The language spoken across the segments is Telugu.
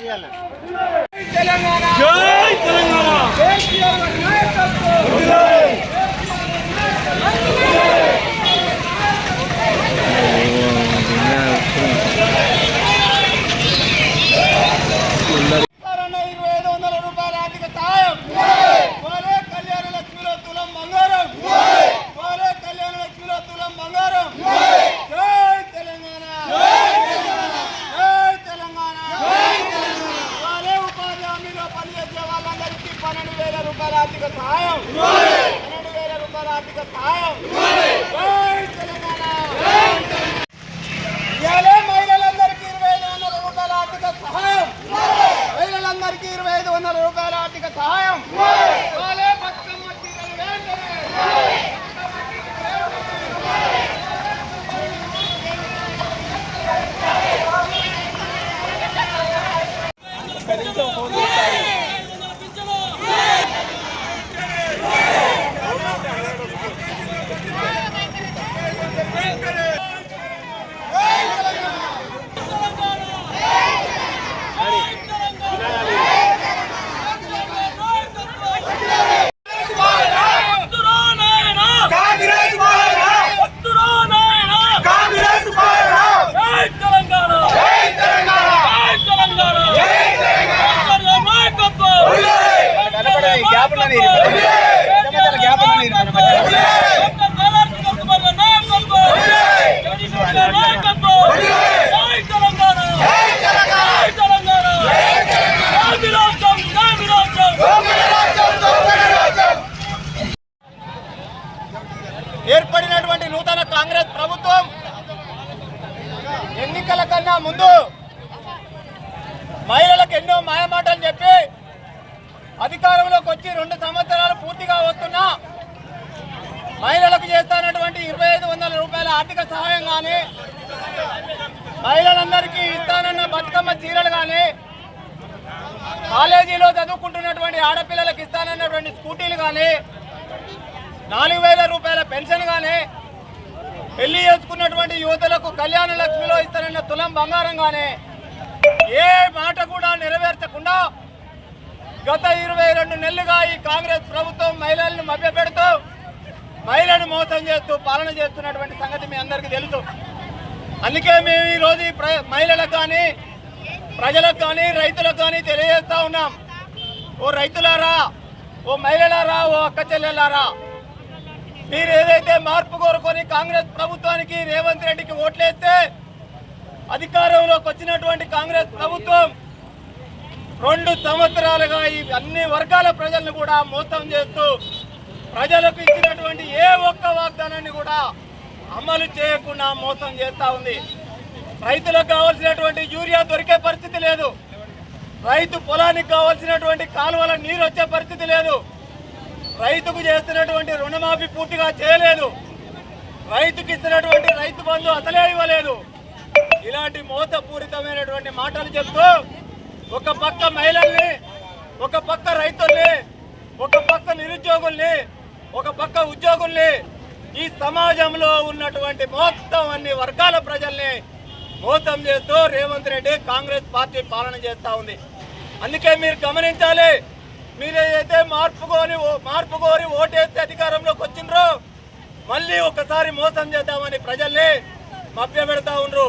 తెలంగాణ జై తెలంగాణ కేసీఆర్ గారి నాయకత్వం కరోనా ఇరవై ఐదు వందల రూపాయల ఆర్థిక సాయం వారే కళ్యాణ లక్ష్మిలో తులం బంగారం వారే కళ్యాణ లక్ష్మిలో తులం బంగారం జై తెలంగాణ జై తెలంగాణ వారే ఉపాధి హామీలో పనిచేసే వాళ్ళందరికీ పన్నెండు వేల రూపాయల ఆర్థిక సహాయం పన్నెండు వేల రూపాయల ఆర్థిక సహాయం తెలంగాణ ఇవాళే మహిళలందరికీ ఇరవై ఐదు వందల రూపాయల ఆర్థిక సహాయం మహిళలందరికీ ఇరవై ఐదు వందల రూపాయల ఆర్థిక సహాయం ఇవాళే బతుకమ్మ చీరలు వెంటనే. కాంగ్రెస్ పాలన కాంగ్రెస్ పాలన జై తెలంగాణ జై తెలంగాణ ఏర్పడినటువంటి నూతన కాంగ్రెస్ ప్రభుత్వం ఎన్నికల కన్నా ముందు మహిళలకు ఎన్నో మాయమాటలు చెప్పి అధికారంలోకి వచ్చి రెండు సంవత్సరాలు పూర్తిగా వస్తున్నా మహిళలకు చేస్తానటువంటి ఇరవై ఐదు వందల రూపాయల ఆర్థిక సహాయం కానీ మహిళలందరికీ ఇస్తానన్న బతుకమ్మ చీరలు కానీ కాలేజీలో చదువుకుంటున్నటువంటి ఆడపిల్లలకు ఇస్తానన్నటువంటి స్కూటీలు కానీ నాలుగు వేల రూపాయల పెన్షన్ కానీ పెళ్ళి చేసుకున్నటువంటి యువతలకు కళ్యాణ లక్ష్మిలో ఇస్తారన్న తులం బంగారం కానీ ఏ మాట కూడా నెరవేర్చకుండా గత ఇరవై రెండు నెలలుగా ఈ కాంగ్రెస్ ప్రభుత్వం మహిళలను మభ్యపెడుతూ మహిళను మోసం చేస్తూ పాలన చేస్తున్నటువంటి సంగతి మీ అందరికీ తెలుసు. అందుకే మేము ఈరోజు ప్ర- మహిళలకు కానీ ప్రజలకు కానీ రైతులకు కానీ తెలియజేస్తా ఉన్నాం. ఓ రైతులారా ఓ మహిళలారా ఓ అక్క చెల్లెలారా మీరు ఏదైతే మార్పు కోరుకొని కాంగ్రెస్ ప్రభుత్వానికి రేవంత్ రెడ్డికి ఓట్లేస్తే అధికారంలోకి వచ్చినటువంటి కాంగ్రెస్ ప్రభుత్వం రెండు సంవత్సరాలుగా ఈ అన్ని వర్గాల ప్రజలను కూడా మోసం చేస్తూ ప్రజలకు ఇచ్చినటువంటి ఏ ఒక్క వాగ్దానాన్ని కూడా అమలు చేయకుండా మోసం చేస్తూ ఉంది. రైతులకు కావాల్సినటువంటి యూరియా దొరికే పరిస్థితి లేదు. రైతు పొలానికి కావాల్సినటువంటి కాలువల నీరు వచ్చే పరిస్థితి లేదు. రైతుకు చేస్తున్నటువంటి రుణమాఫీ పూర్తిగా చేయలేదు. రైతుకి ఇస్తున్నటువంటి రైతు బంధు అసలే ఇవ్వలేదు. ఇలాంటి మోసపూరితమైనటువంటి మాటలు చెప్తూ ఒక పక్క మహిళల్ని ఒక పక్క రైతుల్ని ఒక పక్క నిరుద్యోగుల్ని ఒక పక్క ఉద్యోగుల్ని ఈ సమాజంలో ఉన్నటువంటి మొత్తం అన్ని వర్గాల ప్రజల్ని మోసం చేస్తూ రేవంత్ రెడ్డి కాంగ్రెస్ పార్టీ పాలన చేస్తూ ఉంది. అందుకే మీరు గమనించాలి మీరు అయితే మార్పు కోరి మార్పు కోరి ఓటేస్తే అధికారంలోకి వచ్చిండ్రో మళ్ళీ ఒకసారి మోసం చేద్దామని ప్రజల్ని మభ్యపెడతా ఉండ్రు.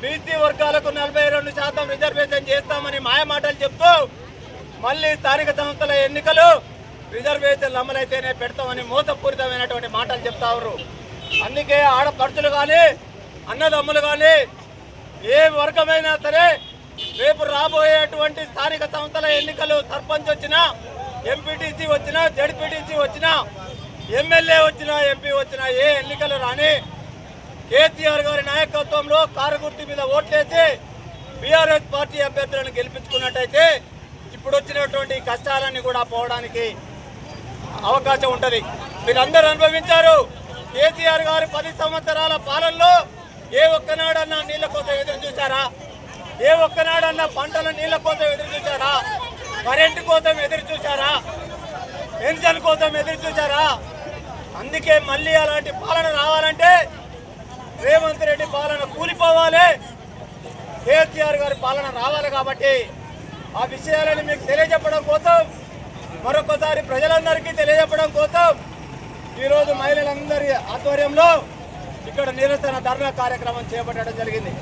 బీసీ వర్గాలకు నలభై రెండు శాతం రిజర్వేషన్ చేస్తామని మాయమాటలు చెప్తూ మళ్ళీ స్థానిక సంస్థల ఎన్నికలు రిజర్వేషన్లు అమలైతేనే పెడతామని మోసపూరితమైనటువంటి మాటలు చెప్తా ఉన్నారు అందుకే ఆడపడుచులు కానీ అన్నదమ్ములు కానీ ఏ వర్గమైనా సరే రేపు రాబోయేటువంటి స్థానిక సంస్థల ఎన్నికలు సర్పంచ్ వచ్చినా ఎంపీటీసీ వచ్చినా జడ్పీటీసీ వచ్చినా ఎమ్మెల్యే వచ్చినా ఎంపీ వచ్చినా ఏ ఎన్నికలు రాని కేసీఆర్ గారి నాయకత్వంలో కారగుర్తి మీద ఓట్లేసి బీఆర్ఎస్ పార్టీ అభ్యర్థులను గెలిపించుకున్నట్టయితే ఇప్పుడు వచ్చినటువంటి కష్టాలన్నీ కూడా పోవడానికి అవకాశం ఉంటుంది. మీరందరూ అనుభవించారు కేసీఆర్ గారు పది సంవత్సరాల పాలనలో ఏ ఒక్కనాడన్నా నీళ్ళ ఏ ఒక్కనాడన్నా పంటల నీళ్ళ కోసం ఎదురు చూశారా? కరెంటు కోసం ఎదురు చూశారా? పెన్షన్ కోసం ఎదురు చూశారా? అందుకే మళ్ళీ అలాంటి పాలన రావాలంటే రేవంత్ రెడ్డి పాలన కూలిపోవాలి. కేసీఆర్ గారి పాలన రావాలి కాబట్టి ఆ విషయాలను మీకు తెలియజెప్పడం కోసం మరొకసారి ప్రజలందరికీ తెలియజెప్పడం కోసం ఈరోజు మహిళలందరి ఆధ్వర్యంలో ఇక్కడ నిరసన ధర్నా కార్యక్రమం చేపట్టడం జరిగింది.